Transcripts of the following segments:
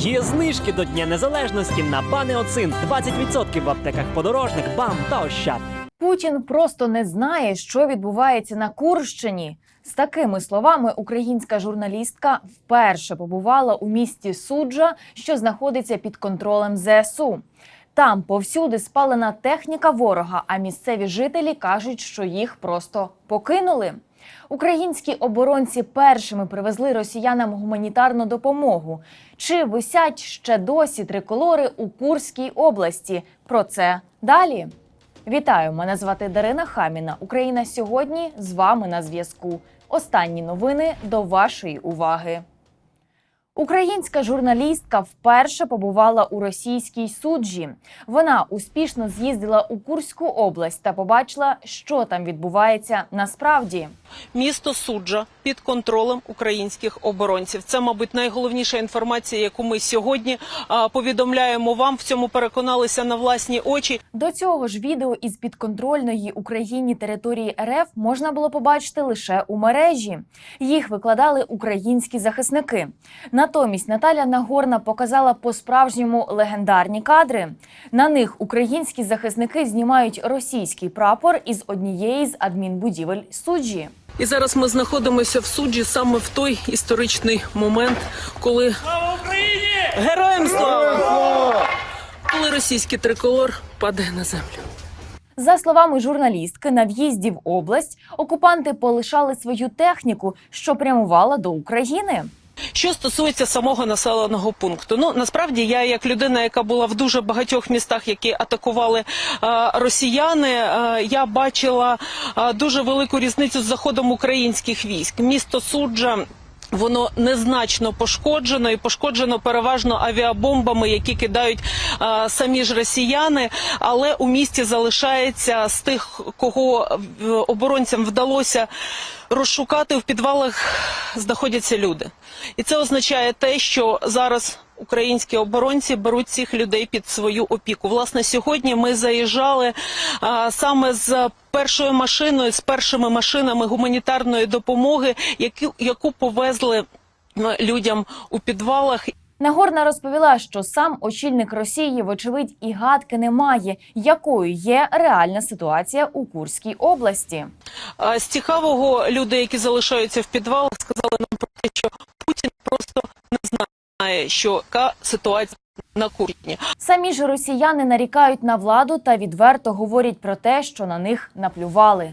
Є знижки до Дня Незалежності на Банеоцин 20% в аптеках подорожник, БАМ та Ощад. Путін просто не знає, що відбувається на Курщині. З такими словами українська журналістка вперше побувала у місті Суджа, що знаходиться під контролем ЗСУ. Там повсюди спалена техніка ворога, а місцеві жителі кажуть, що їх просто покинули. Українські оборонці першими привезли росіянам гуманітарну допомогу. Чи висять ще досі триколори у Курській області? Про це далі. Вітаю! Мене звати Дарина Хаміна. Україна сьогодні з вами на зв'язку. Останні новини до вашої уваги. Українська журналістка вперше побувала у російській суджі. Вона успішно з'їздила у Курську область та побачила, що там відбувається насправді. Місто суджа під контролем українських оборонців. Це, мабуть, найголовніша інформація, яку ми сьогодні повідомляємо вам. В цьому переконалися на власні очі. До цього ж відео із підконтрольної Україні території РФ можна було побачити лише у мережі. Їх викладали українські захисники. Натомість Наталя Нагорна показала по-справжньому легендарні кадри. На них українські захисники знімають російський прапор із однієї з адмінбудівель суджі. І зараз ми знаходимося в суджі саме в той історичний момент, коли слава Україні! Героям слава! Коли російський триколор падає на землю. За словами журналістки, на в'їзді в область окупанти полишали свою техніку, що прямувала до України. Що стосується самого населеного пункту, ну насправді я, як людина, яка була в дуже багатьох містах, які атакували е, росіяни, е, я бачила е, дуже велику різницю з заходом українських військ. Місто суджа. Воно незначно пошкоджено і пошкоджено переважно авіабомбами, які кидають е, самі ж росіяни. Але у місті залишається з тих, кого оборонцям вдалося розшукати в підвалах, знаходяться люди, і це означає те, що зараз. Українські оборонці беруть цих людей під свою опіку. Власне, сьогодні ми заїжджали а, саме з першою машиною, з першими машинами гуманітарної допомоги, які, яку повезли людям у підвалах. Нагорна розповіла, що сам очільник Росії, вочевидь, і гадки не має, якою є реальна ситуація у Курській області. З цікавого люди, які залишаються в підвалах, сказали нам про те, що Путін просто не знає, що яка ситуація на Курщині. Самі ж росіяни нарікають на владу та відверто говорять про те, що на них наплювали.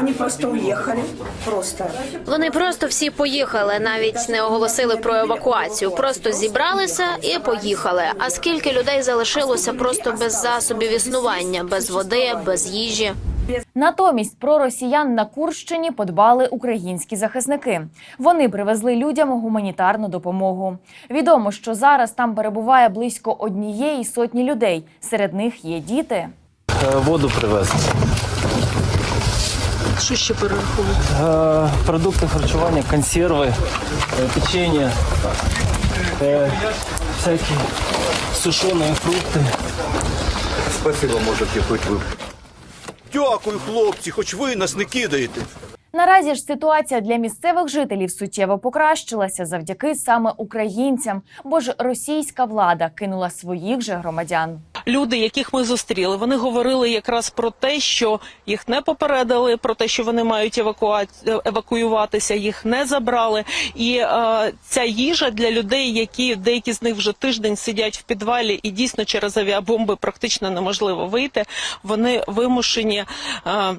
Они просто уехали. Просто. Вони просто всі поїхали, навіть не оголосили про евакуацію. Просто зібралися і поїхали. А скільки людей залишилося просто без засобів існування, без води, без їжі? Натомість про росіян на Курщині подбали українські захисники. Вони привезли людям гуманітарну допомогу. Відомо, що зараз там перебуває близько однієї сотні людей. Серед них є діти. Е, Воду привезли. Що ще перераховувати? Е, Продукти харчування, консерви, е, печення, е, всякі сушені фрукти. Спасибо, можете хоч ви. Дякую, хлопці, хоч ви нас не кидаєте. Наразі ж ситуація для місцевих жителів суттєво покращилася завдяки саме українцям, бо ж російська влада кинула своїх же громадян. Люди, яких ми зустріли, вони говорили якраз про те, що їх не попередили, про те, що вони мають евакуа... евакуюватися, їх не забрали. І е, ця їжа для людей, які деякі з них вже тиждень сидять в підвалі, і дійсно через авіабомби практично неможливо вийти. Вони вимушені, е,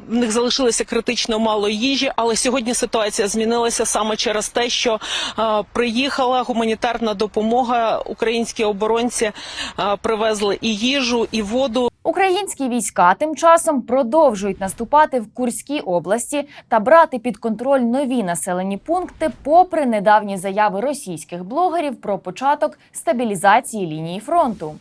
в них залишилося критично мало їжі. Але сьогодні ситуація змінилася саме через те, що е, приїхала гуманітарна допомога. Українські оборонці е, привезли і їжу, і воду. Українські війська тим часом продовжують наступати в Курській області та брати під контроль нові населені пункти, попри недавні заяви російських блогерів про початок стабілізації лінії фронту.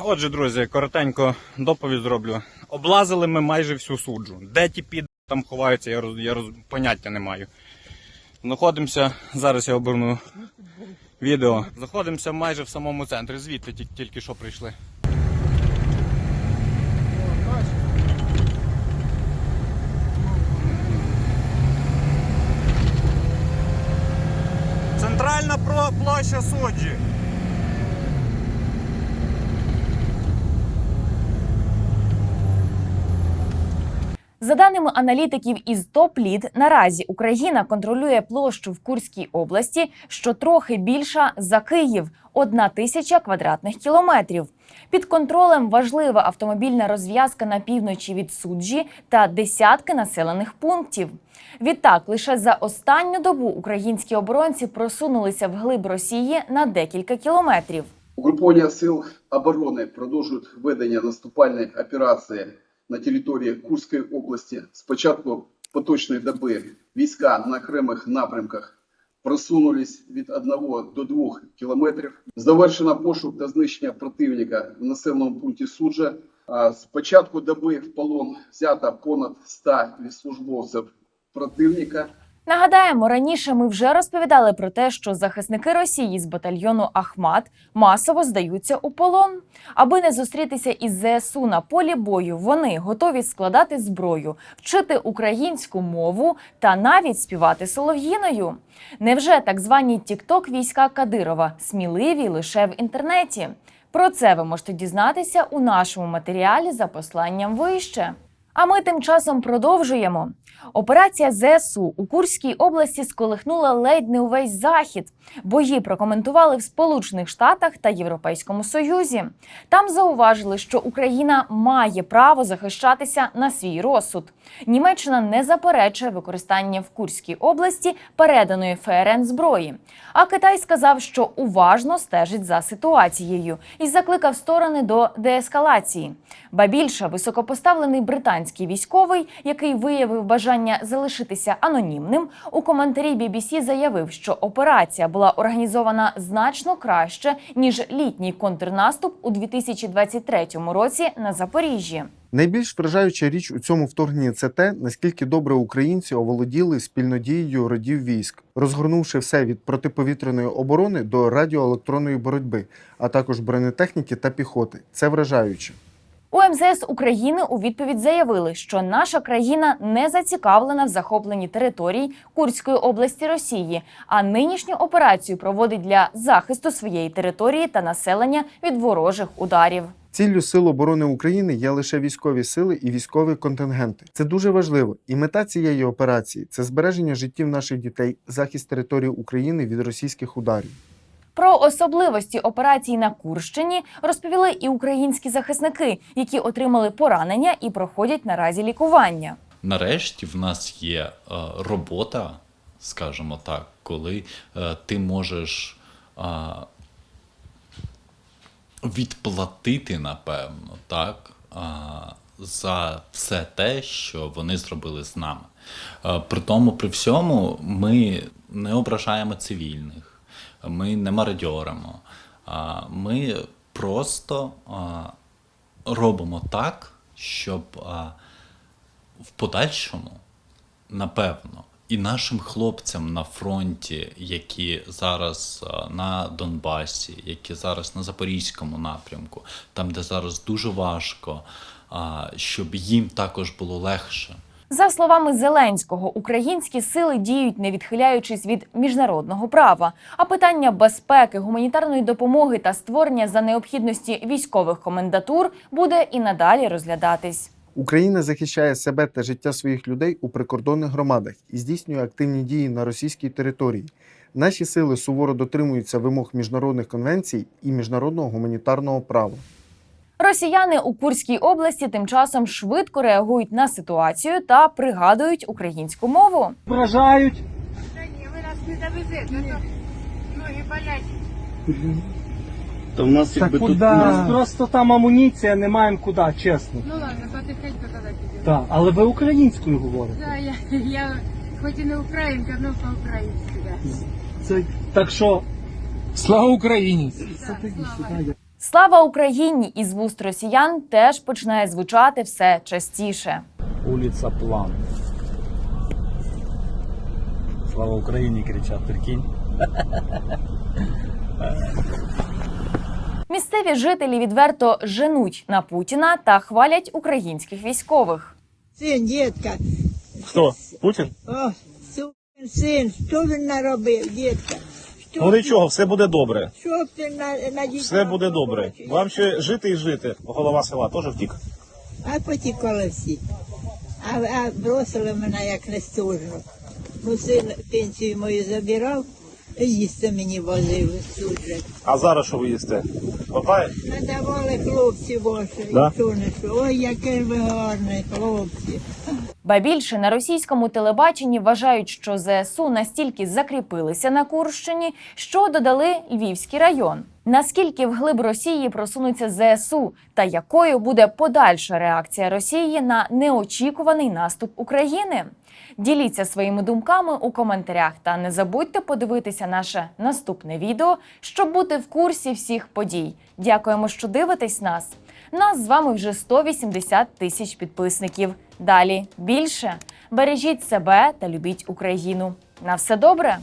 Отже, друзі, коротенько доповідь зроблю. Облазили ми майже всю суджу. Де ті під там ховаються, я роз, я роз, поняття не маю. Знаходимося, зараз я оберну відео. Знаходимося майже в самому центрі, звідти тільки, тільки що прийшли. Центральна площа суджі. За даними аналітиків із топ-лід, наразі Україна контролює площу в Курській області, що трохи більша за Київ одна тисяча квадратних кілометрів. Під контролем важлива автомобільна розв'язка на півночі від суджі та десятки населених пунктів. Відтак, лише за останню добу українські оборонці просунулися вглиб Росії на декілька кілометрів. Угруповання сил оборони продовжують ведення наступальної операції на території Курської області. З початку поточної доби війська на окремих напрямках просунулись від 1 до 2 кілометрів. Завершено пошук та знищення противника в населеному пункті Суджа. З початку доби в полон взято понад 100 службовців противника. Нагадаємо, раніше ми вже розповідали про те, що захисники Росії з батальйону Ахмат масово здаються у полон. Аби не зустрітися із ЗСУ на полі бою, вони готові складати зброю, вчити українську мову та навіть співати солов'їною. Невже так звані тікток війська Кадирова сміливі лише в інтернеті? Про це ви можете дізнатися у нашому матеріалі за посланням вище. А ми тим часом продовжуємо. Операція ЗСУ у Курській області сколихнула ледь не увесь захід. Бої прокоментували в Сполучених Штатах та Європейському Союзі. Там зауважили, що Україна має право захищатися на свій розсуд. Німеччина не заперечує використання в Курській області переданої ФРН зброї. А Китай сказав, що уважно стежить за ситуацією і закликав сторони до деескалації. Ба більше високопоставлений британський військовий, який виявив бажання залишитися анонімним, у коментарі BBC заявив, що операція була організована значно краще ніж літній контрнаступ у 2023 році на Запоріжжі. Найбільш вражаюча річ у цьому вторгненні це те, наскільки добре українці оволоділи спільнодією родів військ, розгорнувши все від протиповітряної оборони до радіоелектронної боротьби, а також бронетехніки та піхоти. Це вражаюче. У МЗС України у відповідь заявили, що наша країна не зацікавлена в захопленні територій Курської області Росії, а нинішню операцію проводить для захисту своєї території та населення від ворожих ударів. Ціллю Сил оборони України є лише військові сили і військові контингенти. Це дуже важливо. І мета цієї операції це збереження життів наших дітей, захист території України від російських ударів. Про особливості операції на Курщині розповіли і українські захисники, які отримали поранення і проходять наразі лікування. Нарешті в нас є е, робота, скажімо так, коли е, ти можеш е, відплатити, напевно, так, за все те, що вони зробили з нами. При тому, при всьому, ми не ображаємо цивільних, ми не мародьоримо. Ми просто робимо так, щоб в подальшому, напевно, і нашим хлопцям на фронті, які зараз на Донбасі, які зараз на Запорізькому напрямку, там, де зараз дуже важко, щоб їм також було легше. За словами Зеленського, українські сили діють не відхиляючись від міжнародного права. А питання безпеки, гуманітарної допомоги та створення за необхідності військових комендатур буде і надалі розглядатись. Україна захищає себе та життя своїх людей у прикордонних громадах і здійснює активні дії на російській території. Наші сили суворо дотримуються вимог міжнародних конвенцій і міжнародного гуманітарного права. Росіяни у Курській області тим часом швидко реагують на ситуацію та пригадують українську мову. Вражають. Ви нас не довезете, ноги болять. Та в нас якби тут. У нас просто там амуніція, не маємо куди, чесно. Ну ладно, потихеньку тоді підемо. Так, але ви українською говорите. Да, я, я хоч і не українка, але по-українськи, да. Це так що. Слава Україні! Слава Україні! Із вуст росіян теж починає звучати все частіше. Улиця План. Слава Україні! кричать, прикинь. Місцеві жителі відверто женуть на Путіна та хвалять українських військових. Син, дітка, Хто? Путін? о, син, що він наробив, дітка? Ну нічого, все буде добре. Щоб ти на, на дітей Все буде добре. Вам ще жити і жити. Голова села теж втік. А потікали всі. А, а бросили мене як нестужно. Бо син пенсію мою забирав, і їсти мені возив служать. А зараз що ви їсте? Хватає? Надавали хлопці ваші, Да? і що що. Ой, який ви гарний хлопці. Ба більше на російському телебаченні вважають, що ЗСУ настільки закріпилися на Курщині, що додали Львівський район. Наскільки вглиб Росії просунуться ЗСУ, та якою буде подальша реакція Росії на неочікуваний наступ України? Діліться своїми думками у коментарях та не забудьте подивитися наше наступне відео, щоб бути в курсі всіх подій. Дякуємо, що дивитесь нас. Нас з вами вже 180 тисяч підписників. Далі більше бережіть себе та любіть Україну. На все добре!